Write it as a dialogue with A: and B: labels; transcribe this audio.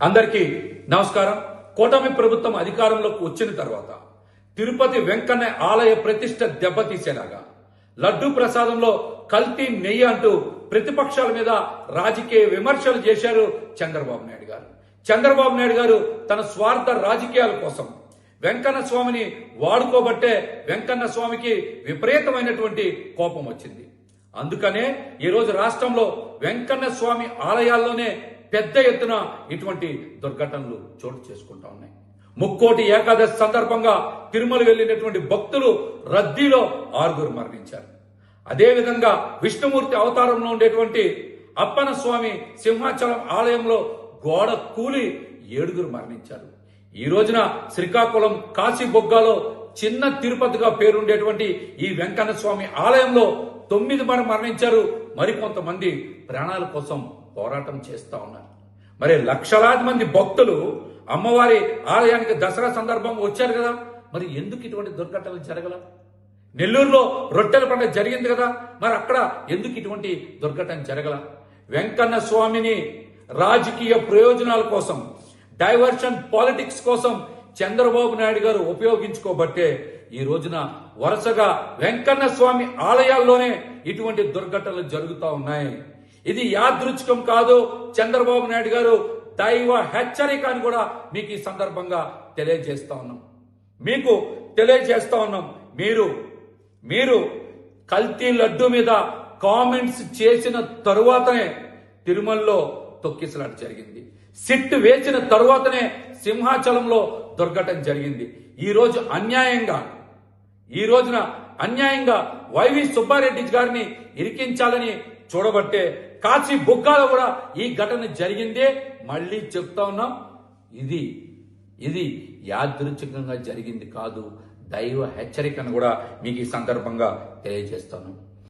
A: అందరికీ నమస్కారం. కూటమి ప్రభుత్వం అధికారంలోకి వచ్చిన తర్వాత తిరుపతి వెంకన్న ఆలయ ప్రతిష్ట దెబ్బతీసేలాగా లడ్డూ ప్రసాదంలో కల్తీ నెయ్యి అంటూ ప్రతిపక్షాల మీద రాజకీయ విమర్శలు చేశారు చంద్రబాబు నాయుడు గారు. చంద్రబాబు నాయుడు గారు తన స్వార్థ రాజకీయాల కోసం వెంకన్న స్వామిని వాడుకోబట్టే వెంకన్న స్వామికి విపరీతమైనటువంటి కోపం వచ్చింది. అందుకనే ఈరోజు రాష్ట్రంలో వెంకన్న స్వామి ఆలయాల్లోనే పెద్ద ఎత్తున ఇటువంటి దుర్ఘటనలు చోటు చేసుకుంటా ఉన్నాయి. ముక్కోటి ఏకాదశి సందర్భంగా తిరుమల వెళ్ళినటువంటి భక్తులు రద్దీలో ఆరుగురు మరణించారు. అదేవిధంగా విష్ణుమూర్తి అవతారంలో ఉండేటువంటి అప్పన స్వామి సింహాచలం ఆలయంలో గోడ కూలి ఏడుగురు మరణించారు. ఈ రోజున శ్రీకాకుళం కాశీ బొగ్గాలో చిన్న తిరుపతిగా పేరుండేటువంటి ఈ వెంకన్న స్వామి ఆలయంలో తొమ్మిది మంది మరణించారు. మరికొంతమంది ప్రాణాల కోసం పోరాటం చేస్తూ ఉన్నారు. మరి లక్షలాది మంది భక్తులు అమ్మవారి ఆలయానికి దసరా సందర్భంగా వచ్చారు కదా మరి ఎందుకు ఇటువంటి దుర్ఘటనలు జరగల? నెల్లూరులో రొట్టెల పండుగ జరిగింది కదా మరి అక్కడ ఎందుకు ఇటువంటి దుర్ఘటన జరగల? వెంకన్న స్వామిని రాజకీయ ప్రయోజనాల కోసం డైవర్షన్ పాలిటిక్స్ కోసం చంద్రబాబు నాయుడు గారు ఉపయోగించుకోబట్టే ఈ రోజున వరుసగా వెంకన్న స్వామి ఆలయాల్లోనే ఇటువంటి దుర్ఘటనలు జరుగుతూ ఉన్నాయి. ఇది యాదృచ్ఛికం కాదు. చంద్రబాబు నాయుడు గారు దైవ హెచ్చరిక అని కూడా మీకు ఈ సందర్భంగా తెలియజేస్తా ఉన్నాం. మీకు తెలియజేస్తా ఉన్నాం. మీరు మీరు కల్తీ లడ్డు మీద కామెంట్స్ చేసిన తరువాతనే తిరుమలలో తొక్కిసలాట జరిగింది. సిట్ వేసిన తరువాతనే సింహాచలంలో దుర్ఘటన జరిగింది. ఈరోజు అన్యాయంగా ఈ రోజున అన్యాయంగా వైవి సుబ్బారెడ్డి గారిని ఇరికించాలని చూడబట్టే కాచి బుగ్గాలో కూడా ఈ ఘటన జరిగిందే. మళ్ళీ చెప్తా ఉన్నాం ఇది ఇది యాదృచ్ఛికంగా జరిగింది కాదు. దైవ హెచ్చరికను కూడా మీకు ఈ సందర్భంగా తెలియజేస్తాను.